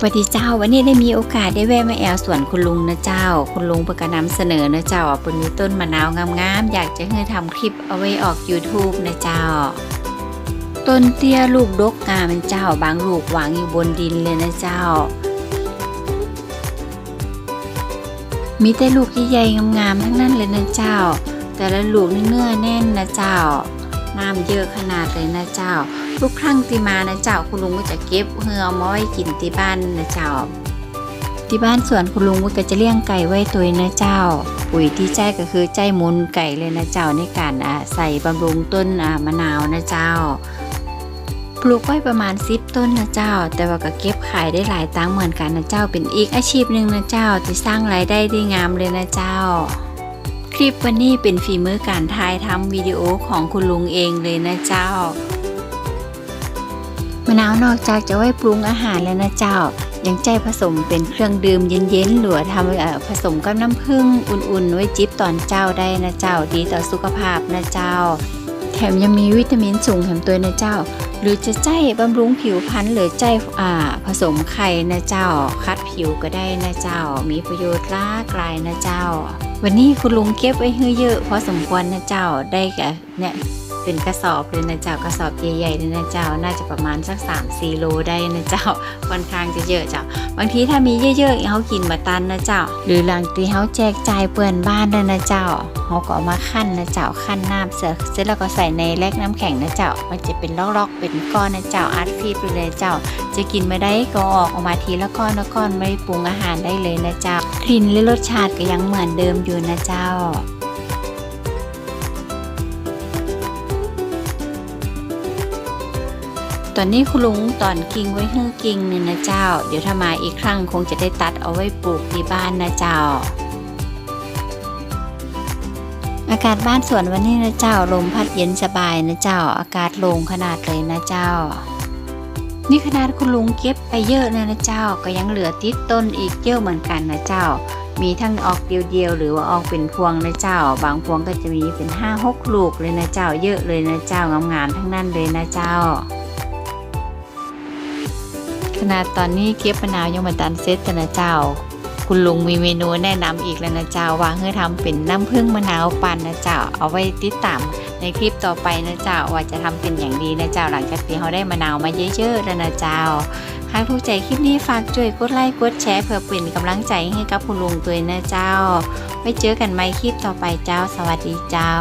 สวัสดีเจ้าวันนี้ได้มีโอกาสได้แวะมาแอลสวนคุณลุงนะเจ้า คุณลุงประกาศนำเสนอนะเจ้าว่าเป็นมีต้นมะนาวงามๆอยากจะให้ทำคลิปเอาไว้ออก YouTube นะเจ้า ต้นเตี้ยลูกดกงามเป็นเจ้า บางลูกวางอยู่บนดินเลยนะเจ้า มีแต่ลูกใหญ่ๆงามๆทั้งนั้นเลยนะเจ้า แต่ละลูกเนื้อแน่นนะเจ้าน้ำเยอะขนาดเลยนะเจ้า ทุกครั้งที่มานะเจ้าคุณลุงก็จะเก็บเหือเอามาไว้กินที่บ้านนะเจ้า ที่บ้านสวนคุณลุงก็จะเลี้ยงไก่ไว้ตัวนะเจ้า ปุ๋ยที่ใจก็คือใจมูลไก่เลยนะเจ้าในการใส่บำรุงต้นมะนาวนะเจ้า ปลูกไว้ประมาณสิบต้นนะเจ้า แต่ว่าก็เก็บขายได้หลายตังเหมือนกันนะเจ้าเป็นอีกอาชีพหนึ่งนะเจ้าที่สร้างรายได้ได้งามเลยนะเจ้าคลิปวันนี้เป็นฝีมือการถ่ายทำวิดีโอของคุณลุงเองเลยนะเจ้า มะนาวนอกจากจะไว้ปรุงอาหารแล้วนะเจ้า ยังใจผสมเป็นเครื่องดื่มเย็นๆหรือว่าทำผสมกับน้ำผึ้งอุ่นๆ ไว้จิบตอนเจ้าได้นะเจ้าดีต่อสุขภาพนะเจ้า แถมยังมีวิตามินสูงแถมตัวนะเจ้า หรือจะใจบำรุงผิวพรรณหรือใจอ่าผสมไข่นะเจ้า คัดผิวก็ได้นะเจ้า มีประโยชน์ล่ากลายนะเจ้า วันนี้คุณลุงเก็บไว้เยอะพอสมควรนะเจ้าได้แก่เนี่ยเป็นกระสอบเลยนะเจ้ากระสอบใหญ่ๆเลยนะเจ้า น่าจะประมาณสัก3 4โลได้นะเจ้าค่อนข้างจะเยอะเจ้า บางทีถ้ามีเยอะๆเขากินมาตันนะเจ้า หรือหลังที่เขาแจกจ่ายเปื่อนบ้านเลยนะเจ้าเขาก็เอามาขั้นนะเจ้าขั้นน้ำเสร็จเสร็จแล้วก็ใส่ในแลกน้ำแข็งนะเจ้า มันจะเป็นลอกๆเป็นก้อนนะเจ้าอัดฟีบไปเลยเจ้า จะกินไม่ได้ก็ออกออกมาทีละก้อนละก้อนไม่ปรุงอาหารได้เลยนะเจ้ากลิ่นและรสชาติก็ยังเหมือนเดิมอยู่นะเจ้า ตอนนี้คุณลุงตอนกิ่งไว้ฮื้อกิ่งหนึ่งนะเจ้า เดี๋ยวถ้ามาอีกครั้งคงจะได้ตัดเอาไว้ปลูกที่บ้านนะเจ้า อากาศบ้านสวนวันนี้นะเจ้าลมพัดเย็นสบายนะเจ้า อากาศโล่งขนาดเลยนะเจ้า นี่ขนาดคุณลุงเก็บไปเยอะนะนะเจ้า ก็ยังเหลือติดต้นอีกเยอะเหมือนกันนะเจ้า มีทั้งออกเดียวๆหรือว่าออกเป็นพวงนะเจ้า บางพวงก็จะมีเป็นห้าหกลูกเลยนะเจ้า เยอะเลยนะเจ้างามๆทั้งนั้นเลยนะเจ้า ขนาดตอนนี้เก็บมะนาวยังมาตันเซ็ตนะเจ้า คุณลุงมีเมนูแนะนำอีกแล้วนะเจ้าว่าให้ทำเป็นน้ำผึ้งมะนาวปั่นนะเจ้า เอาไว้ติดตามในคลิปต่อไปนะเจ้าว่าจะทำเป็นอย่างดีนะเจ้าหลังจากที่เขาได้มะนาวมาเยอะๆแล้วนะเจ้าหากถูกใจคลิปนี้ฝากช่วยกดไลค์กดแชร์เพื่อเป็นกำลังใจให้กับคุณลุงตัวนะเจ้าไว้เจอกันใหม่คลิปต่อไปเจ้า สวัสดีเจ้า